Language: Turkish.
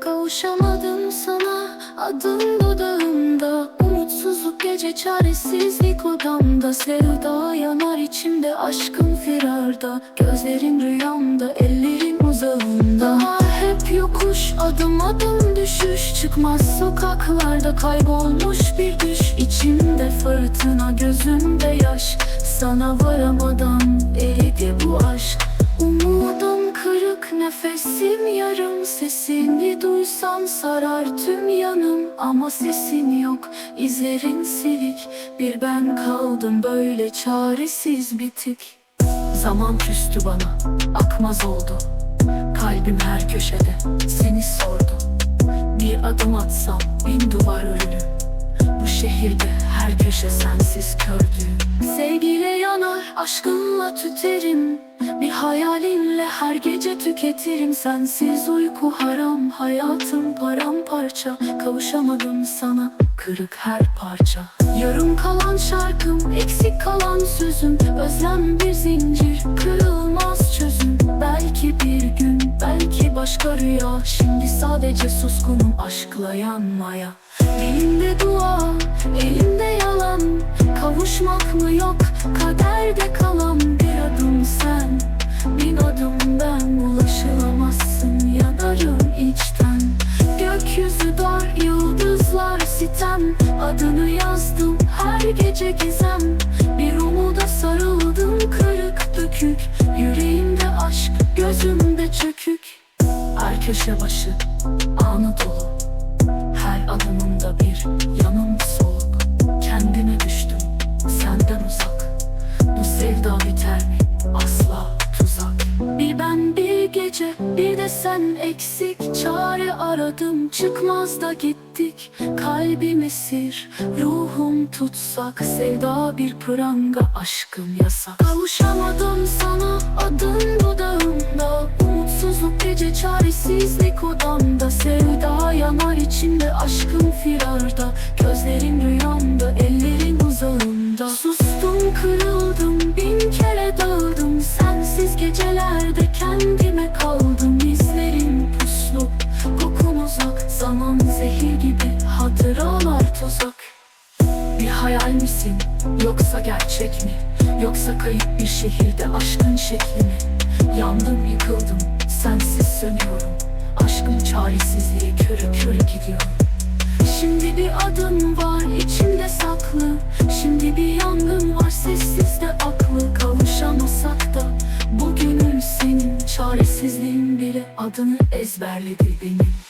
Kavuşamadım sana. Adın dudağımda. Umutsuzluk gece çaresizlik odamda. Sevda yanar içimde Aşkım firarda. Gözlerin rüyamda Ellerin uzağımda. Hep yokuş adım adım düşüş. Çıkmaz sokaklarda kaybolmuş bir düş. İçimde fırtına gözümde yaş. Sana varamadan eridi bu aşk. Umudum nefesim yarım Sesini duysam sarar tüm yanım. Ama sesin yok izlerin silik. Bir ben kaldım böyle çaresiz bitik Zaman küstü bana akmaz oldu. Kalbim her köşede seni sordu. Bir adım atsam bin duvar örülü Bu şehirde her köşe sensiz kördü. Sevgiyle yanar aşkınla tüterim. Bir hayalinle her gece tüketirim Sensiz uyku haram hayatım paramparça. Kavuşamadım sana kırık her parça. Yarım kalan şarkım eksik kalan sözüm. Özlem bir zincir kırılmaz çözüm. Belki bir gün belki başka rüya. Şimdi sadece suskunum aşkla yanmaya. Dilimde dua elimde yalan. Kavuşmak mı yok kaderde her gece gizem Bir umuda sarıldım kırık dökük. Yüreğimde aşk gözümde çökük. Her köşe başı anı dolu. Her adımımda bir yanım bir de sen eksik Çare aradım çıkmaz da gittik. Kalbim esir ruhum tutsak Sevda bir pranga aşkım yasak. Kavuşamadım sana adın dudağımda. Umutsuzluk gece çaresizlik odamda. Sevda yanar içimde aşkım firarda. Gözlerin rüyamda gibi hatıralar tuzak. Bir hayal misin yoksa gerçek mi? Yoksa kayıp bir şehirde aşkın şekli mi? Yandım yıkıldım sensiz sönüyorum. Aşkın çaresizliği körü körü gidiyor. Şimdi bir adım var içimde saklı. Şimdi bir yangın var sessiz de aklı. Kavuşamasak da bugünün senin Çaresizliğin bile adını ezberledi benim